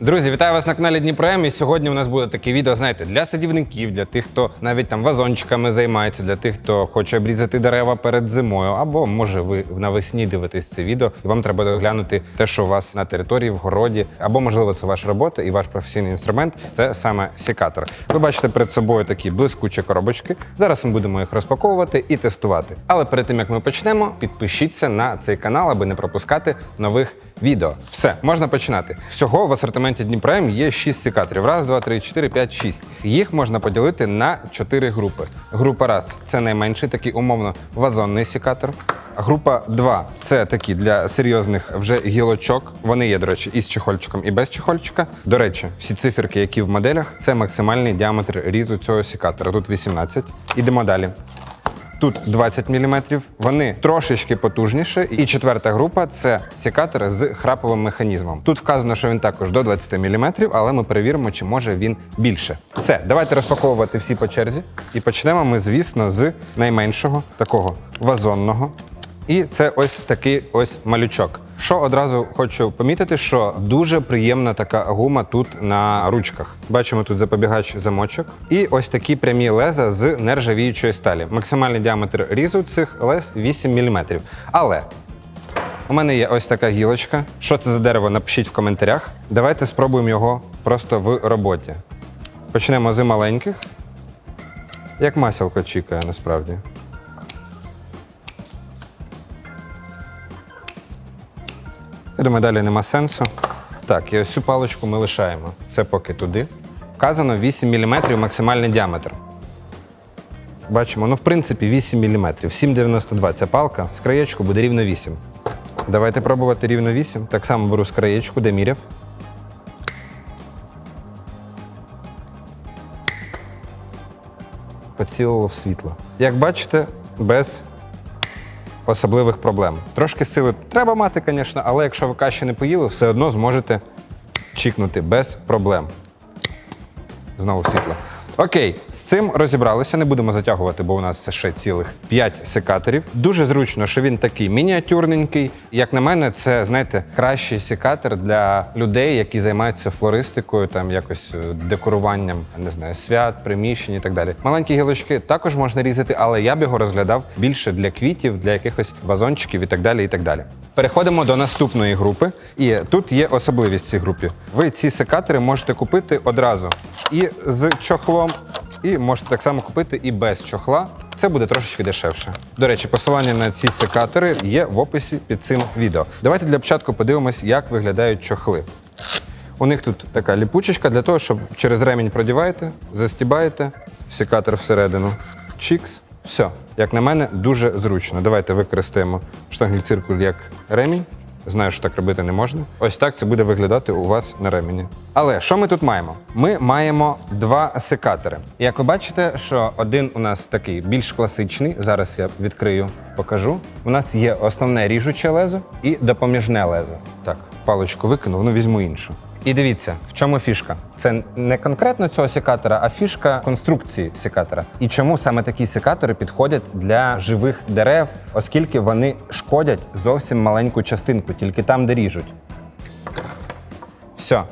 Друзі, вітаю вас на каналі Дніпром. І сьогодні у нас буде таке відео, знаєте, для садівників, для тих, хто навіть там вазончиками займається, для тих, хто хоче обрізати дерева перед зимою, або може ви навесні дивитесь це відео, і вам треба доглянути те, що у вас на території, в городі, або можливо це ваша робота і ваш професійний інструмент це саме секатор. Ви бачите перед собою такі блискучі коробочки. Зараз ми будемо їх розпаковувати і тестувати. Але перед тим як ми почнемо, підпишіться на цей канал, аби не пропускати нових відео. Все, можна починати. Всього в асортименті Дніпрем є 6 секаторів. Раз, два, три, чотири, п'ять, шість. Їх можна поділити на 4 групи. Група раз це найменший, такий умовно вазонний секатор. Група 2 це такі для серйозних вже гілочок. Вони є, до речі, і з чехольчиком, і без чехольчика. До речі, всі циферки, які в моделях, це максимальний діаметр різу цього секатора. Тут 18. Ідемо далі. Тут 20 мм, вони трошечки потужніші. І четверта група це сікатори з храповим механізмом. Тут вказано, що він також до 20 мм, але ми перевіримо, чи може він більше. Все, давайте розпаковувати всі по черзі. І почнемо ми, звісно, з найменшого такого вазонного. І це ось такий ось малючок. Що одразу хочу помітити, що дуже приємна така гума тут на ручках. Бачимо тут запобігач замочок. І ось такі прямі леза з нержавіючої сталі. Максимальний діаметр різу цих лез 8 мм. Але у мене є ось така гілочка. Що це за дерево? Напишіть в коментарях. Давайте спробуємо його просто в роботі. Почнемо з маленьких. Як масілка чікає насправді. Думаю, далі нема сенсу. Так, і ось цю паличку ми лишаємо. Це поки туди. Вказано 8 мм максимальний діаметр. Бачимо, ну в принципі 8 мм. 7,92 ця палка. З краєчку буде рівно 8. Давайте пробувати рівно 8. Так само беру з краєчку, де міряв. Поцілило в світло. Як бачите, без особливих проблем. Трошки сили треба мати, звісно, але якщо ви каші не поїли, все одно зможете чікнути без проблем. Знову світло. Окей, з цим розібралися, не будемо затягувати, бо у нас ще цілих 5 секаторів. Дуже зручно, що він такий мініатюрненький. Як на мене, це знаєте кращий секатор для людей, які займаються флористикою, там якось е, декоруванням, не знаю, свят, приміщень і так далі. Маленькі гілочки також можна різати, але я б його розглядав більше для квітів, для якихось вазончиків і так далі. І так далі. Переходимо до наступної групи. І тут є особливість цій групі. Ви ці секатори можете купити одразу і з чохлом, і можете так само купити і без чохла. Це буде трошечки дешевше. До речі, посилання на ці секатори є в описі під цим відео. Давайте для початку подивимось, як виглядають чохли. У них тут така ліпучечка для того, щоб через ремінь продіваєте, застібаєте секатор всередину. Чікс. Все, як на мене, дуже зручно. Давайте використаємо штангель-циркуль як ремінь. Знаю, що так робити не можна. Ось так це буде виглядати у вас на ремені. Але що ми тут маємо? Ми маємо два секатори. Як ви бачите, що один у нас такий більш класичний. Зараз я відкрию, покажу. У нас є основне ріжуче лезо і допоміжне лезо. Так, паличку викинув, ну візьму іншу. І дивіться, в чому фішка. Це не конкретно цього секатора, а фішка конструкції секатора. І чому саме такі секатори підходять для живих дерев, оскільки вони шкодять зовсім маленьку частинку, тільки там, де ріжуть. Все.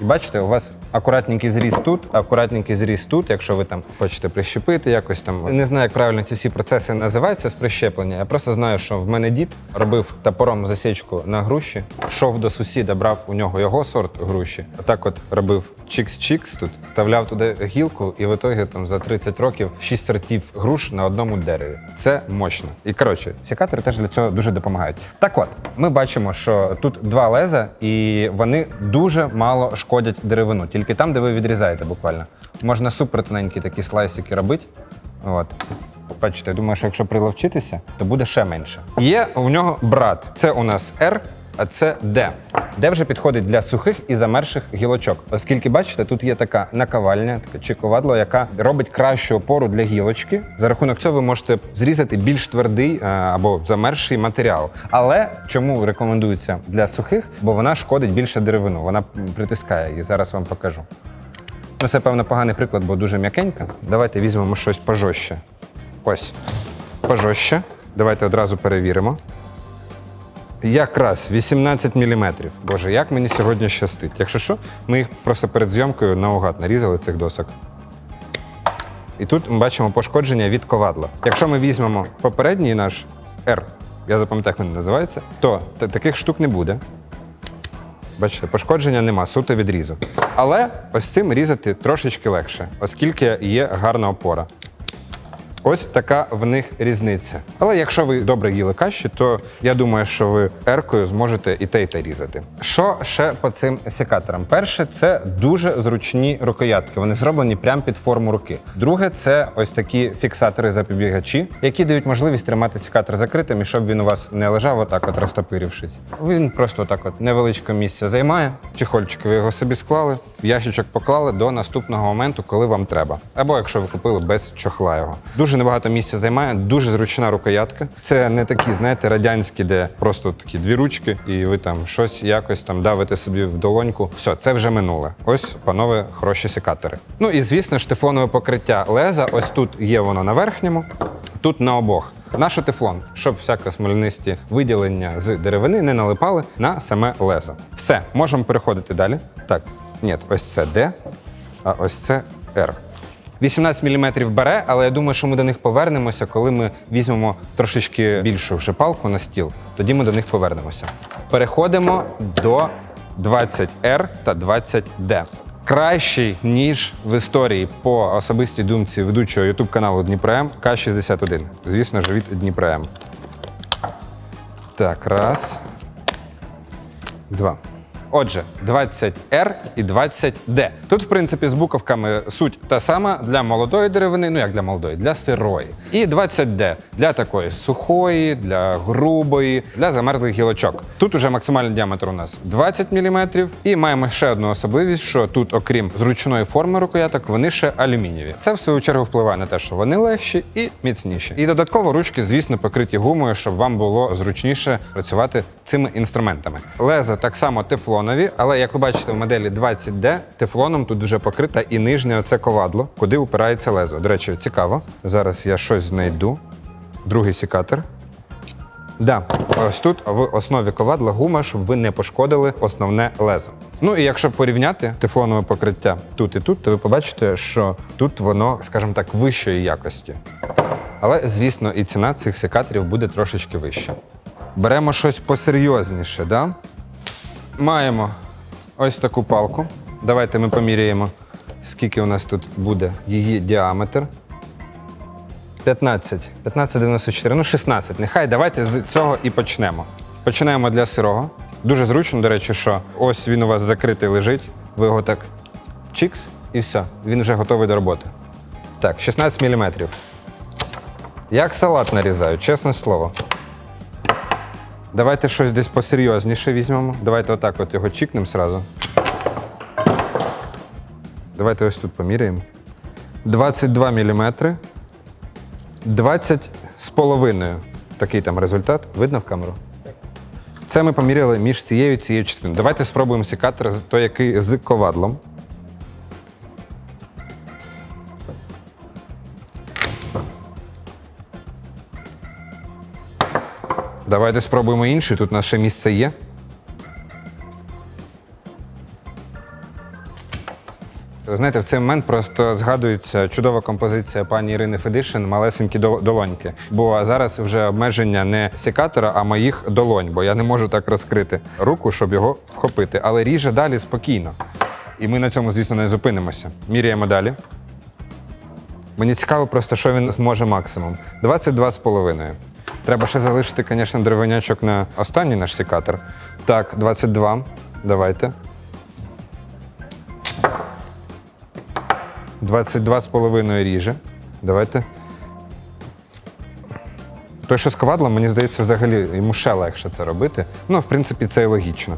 І бачите, у вас акуратненький зріз тут, акуратненький зріз тут, якщо ви там хочете прищепити якось там. Не знаю, як правильно ці всі процеси називаються з прищеплення. Я просто знаю, що в мене дід робив топором засічку на груші, йшов до сусіда, брав у нього його сорт груші. Отак от робив чікс-чікс тут, вставляв туди гілку, і в ітогі там за 30 років 6 сортів груш на одному дереві. Це мощно. І коротше, секатори теж для цього дуже допомагають. Так от, ми бачимо, що тут два леза, і вони дуже мало шкодять деревину, тільки там, де ви відрізаєте буквально. Можна супер тоненькі такі слайсики робити. От. Бачите, я думаю, що якщо приловчитися, то буде ще менше. Є у нього брат. Це у нас R, це D. Де вже підходить для сухих і замерших гілочок. Оскільки, бачите, тут є така наковальня, таке чековадло, яка робить кращу опору для гілочки. За рахунок цього ви можете зрізати більш твердий е, або замерший матеріал. Але чому рекомендується для сухих? Бо вона шкодить більше деревину, вона притискає її. Зараз вам покажу. Ну, це, певно, поганий приклад, бо дуже м'якенька. Давайте візьмемо щось пожорстче. Ось. Пожорстче. Давайте одразу перевіримо. Якраз 18 мм. Боже, як мені сьогодні щастить. Якщо що, ми їх просто перед зйомкою наугад нарізали цих досок. І тут ми бачимо пошкодження від ковадла. Якщо ми візьмемо попередній наш R, я запам'ятаю, як він називається, то та- таких штук не буде. Бачите, пошкодження нема, суто відрізу. Але ось цим різати трошечки легше, оскільки є гарна опора. Ось така в них різниця. Але якщо ви добре їли каші, то я думаю, що ви еркою зможете і те, і те різати. Що ще по цим секаторам? Перше, це дуже зручні рукоятки. Вони зроблені прямо під форму руки. Друге, це ось такі фіксатори запобігачі, які дають можливість тримати секатор закритим, і щоб він у вас не лежав отак, от розтопирившись. Він просто отак, от невеличке місце займає. Чехольчики ви його собі склали, в ящичок поклали до наступного моменту, коли вам треба. Або якщо ви купили без чохла його. Дуже небагато місця займає, дуже зручна рукоятка. Це не такі, знаєте, радянські, де просто такі дві ручки, і ви там щось якось там давите собі в долоньку. Все, це вже минуле. Ось, панове, хороші секатори. Ну і звісно ж, тефлонове покриття леза. Ось тут є воно на верхньому, тут на обох. Наш тефлон, щоб всяке смолянисті виділення з деревини не налипали на саме лезо. Все, можемо переходити далі. Так, ні, ось це D, а ось це R. 18 мм бере, але я думаю, що ми до них повернемося, коли ми візьмемо трошечки більшу вже палку на стіл. Тоді ми до них повернемося. Переходимо до 20R та 20D. Кращий, ніж в історії по особистій думці ведучого youtube каналу Дніпром К61. Звісно ж, від Дніпром. Так, раз. Два. Отже, 20R і 20D. Тут, в принципі, з буковками суть та сама для молодої деревини, ну як для молодої, для сирої. І 20D для такої сухої, для грубої, для замерзлих гілочок. Тут уже максимальний діаметр у нас 20 мм. І маємо ще одну особливість, що тут, окрім зручної форми рукояток, вони ще алюмінієві. Це в свою чергу впливає на те, що вони легші і міцніші. І додатково ручки, звісно, покриті гумою, щоб вам було зручніше працювати цими інструментами. Леза так само тефлонові, але як ви бачите, в моделі 20D тефлоном тут вже покрита і нижнє оце ковадло, куди упирається лезо. До речі, цікаво. Зараз я щось знайду. Другий секатор. Да, ось тут в основі ковадла гума, щоб ви не пошкодили основне лезо. Ну і якщо порівняти тефлонове покриття тут і тут, то ви побачите, що тут воно, скажімо так, вищої якості. Але, звісно, і ціна цих секаторів буде трошечки вища. Беремо щось посерйозніше, да? Маємо ось таку палку. Давайте ми поміряємо, скільки у нас тут буде її діаметр. 15, 15,94, ну 16. Нехай давайте з цього і почнемо. Починаємо для сирого. Дуже зручно, до речі, що ось він у вас закритий лежить. Ви його так чікс і все. Він вже готовий до роботи. Так, 16 мм. Як салат нарізаю, чесне слово. Давайте щось десь посерйозніше візьмемо. Давайте отак от його чікнемо сразу. Давайте ось тут поміряємо. 22 мм. 20 з половиною. Такий там результат. Видно в камеру? Це ми поміряли між цією і цією частиною. Давайте спробуємо секатор, той, який з ковадлом. Давайте спробуємо інший. Тут ще місце є. Знаєте, в цей момент просто згадується чудова композиція пані Ірини Федишин Малесенькі долоньки. Бо зараз вже обмеження не секатора, а моїх долонь, бо я не можу так розкрити руку, щоб його вхопити. Але ріже далі спокійно. І ми на цьому, звісно, не зупинимося. Міряємо далі. Мені цікаво просто, що він зможе максимум. 22,5. Треба ще залишити, звісно, деревенячок на останній наш секатор. Так, 22. Давайте. 22,5 ріже. Давайте. Той, що з квадлом, мені здається, взагалі йому ще легше це робити. Ну, в принципі, це і логічно.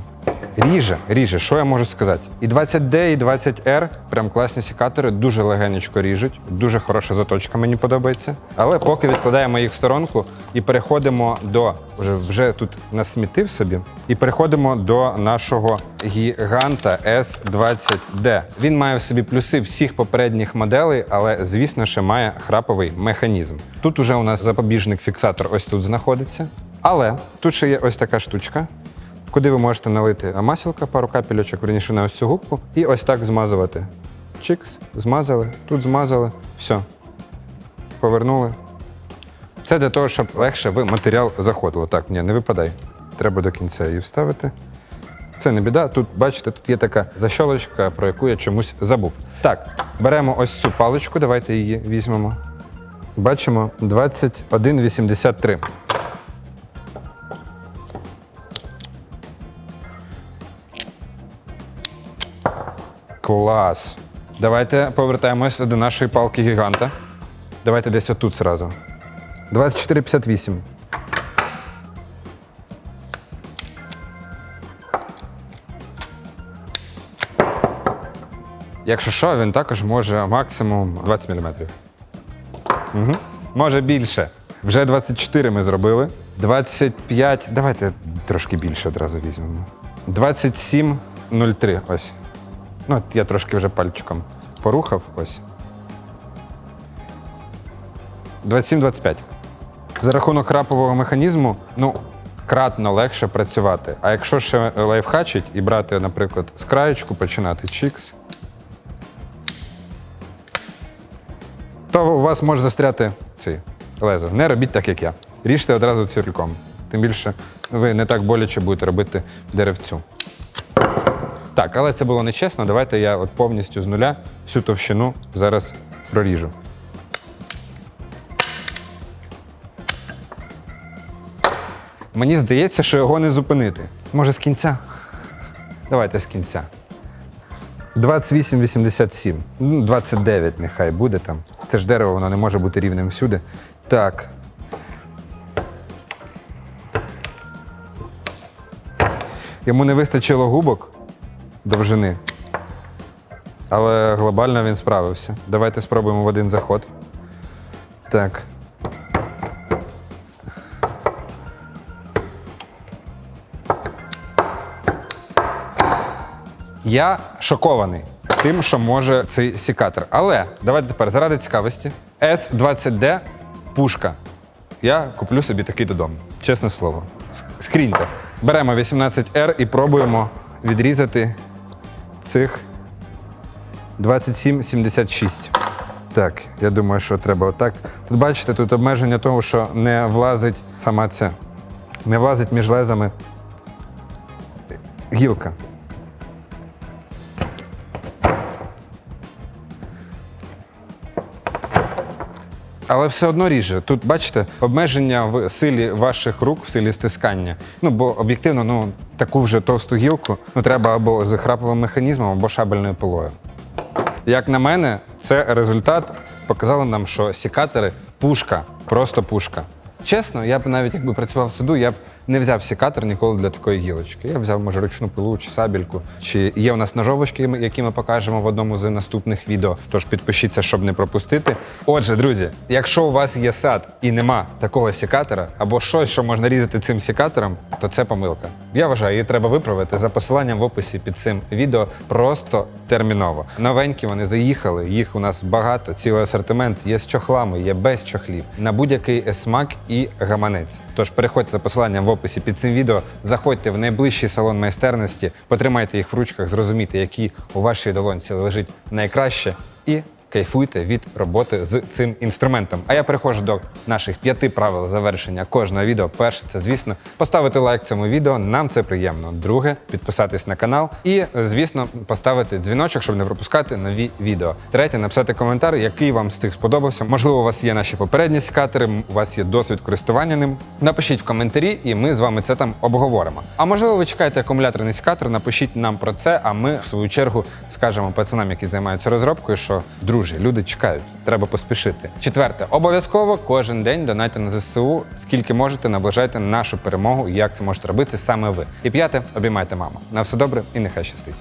Ріже, ріже, що я можу сказати? І 20D, і 20R прям класні секатори, дуже легенечко ріжуть, дуже хороша заточка, мені подобається. Але поки відкладаємо їх в сторонку і переходимо до вже, вже тут насмітив собі, і переходимо до нашого гіганта S20D. Він має в собі плюси всіх попередніх моделей, але звісно ще має храповий механізм. Тут уже у нас запобіжник фіксатор ось тут знаходиться. Але тут ще є ось така штучка, куди ви можете налити масілка, пару капельочок, верніше на ось цю губку, і ось так змазувати. Чикс, змазали, тут змазали, все. Повернули. Це для того, щоб легше в матеріал заходило. Так, ні, не випадай. Треба до кінця її вставити. Це не біда. Тут, бачите, тут є така защолочка, про яку я чомусь забув. Так, беремо ось цю паличку, давайте її візьмемо. Бачимо 21,83. Клас. Давайте повертаємось до нашої палки гіганта. Давайте десь отут зразу. 24,58. Якщо що, він також може максимум 20 мм. Угу. Може більше. Вже 24 ми зробили. 25. Давайте трошки більше одразу візьмемо. 27,03. Ось. Ну, от я трошки вже пальчиком порухав. Ось. 27-25. За рахунок храпового механізму, ну, кратно легше працювати. А якщо ще лайфхачить і брати, наприклад, з краєчку починати чікс, то у вас може застряти цей лезо. Не робіть так, як я. Ріжте одразу циркульком. Тим більше ви не так боляче будете робити деревцю. Так, але це було нечесно. Давайте я от повністю з нуля всю товщину зараз проріжу. Мені здається, що його не зупинити. Може, з кінця? Давайте з кінця. 28,87. Ну, 29 нехай буде там. Це ж дерево, воно не може бути рівним всюди. Так. Йому не вистачило губок довжини. Але глобально він справився. Давайте спробуємо в один заход. Так. Я шокований тим, що може цей сікатор. Але давайте тепер заради цікавості. S20D пушка. Я куплю собі такий додому. Чесне слово. Скріньте. Беремо 18R і пробуємо відрізати цих 27,76. Так, я думаю, що треба отак. Тут бачите, тут обмеження того, що не влазить сама ця, не влазить між лезами гілка. Але все одно ріже. Тут, бачите, обмеження в силі ваших рук, в силі стискання. Ну, бо об'єктивно, ну, таку вже товсту гілку ну, треба або з храповим механізмом, або шабельною пилою. Як на мене, це результат показало нам, що сікатори пушка, просто пушка. Чесно, я б навіть якби працював в саду, я б не взяв сікатор ніколи для такої гілочки. Я взяв, може, ручну пилу чи сабельку. Чи є у нас ножовочки, які ми покажемо в одному з наступних відео. Тож підпишіться, щоб не пропустити. Отже, друзі, якщо у вас є сад і нема такого сікатора, або щось, що можна різати цим сікатором, то це помилка. Я вважаю, її треба виправити за посиланням в описі під цим відео просто терміново. Новенькі вони заїхали, їх у нас багато, цілий асортимент є з чохлами, є без чохлів, на будь-який смак і гаманець. Тож переходьте за посиланням в описі під цим відео, заходьте в найближчий салон майстерності, потримайте їх в ручках, зрозумійте, які у вашій долонці лежить найкраще, і кайфуйте від роботи з цим інструментом. А я переходжу до наших п'яти правил завершення кожного відео. Перше, це звісно, поставити лайк цьому відео. Нам це приємно. Друге, підписатись на канал. І, звісно, поставити дзвіночок, щоб не пропускати нові відео. Третє, написати коментар, який вам з цих сподобався. Можливо, у вас є наші попередні секатори, у вас є досвід користування ним. Напишіть в коментарі, і ми з вами це там обговоримо. А можливо, ви чекаєте акумуляторний секатор, напишіть нам про це, а ми в свою чергу скажемо пацанам, які займаються розробкою, що друзі, люди чекають, треба поспішити. Четверте, обов'язково кожен день донайте на ЗСУ, скільки можете, наближайте нашу перемогу, і як це можете робити саме ви. І п'яте, обіймайте маму. На все добре і нехай щастить.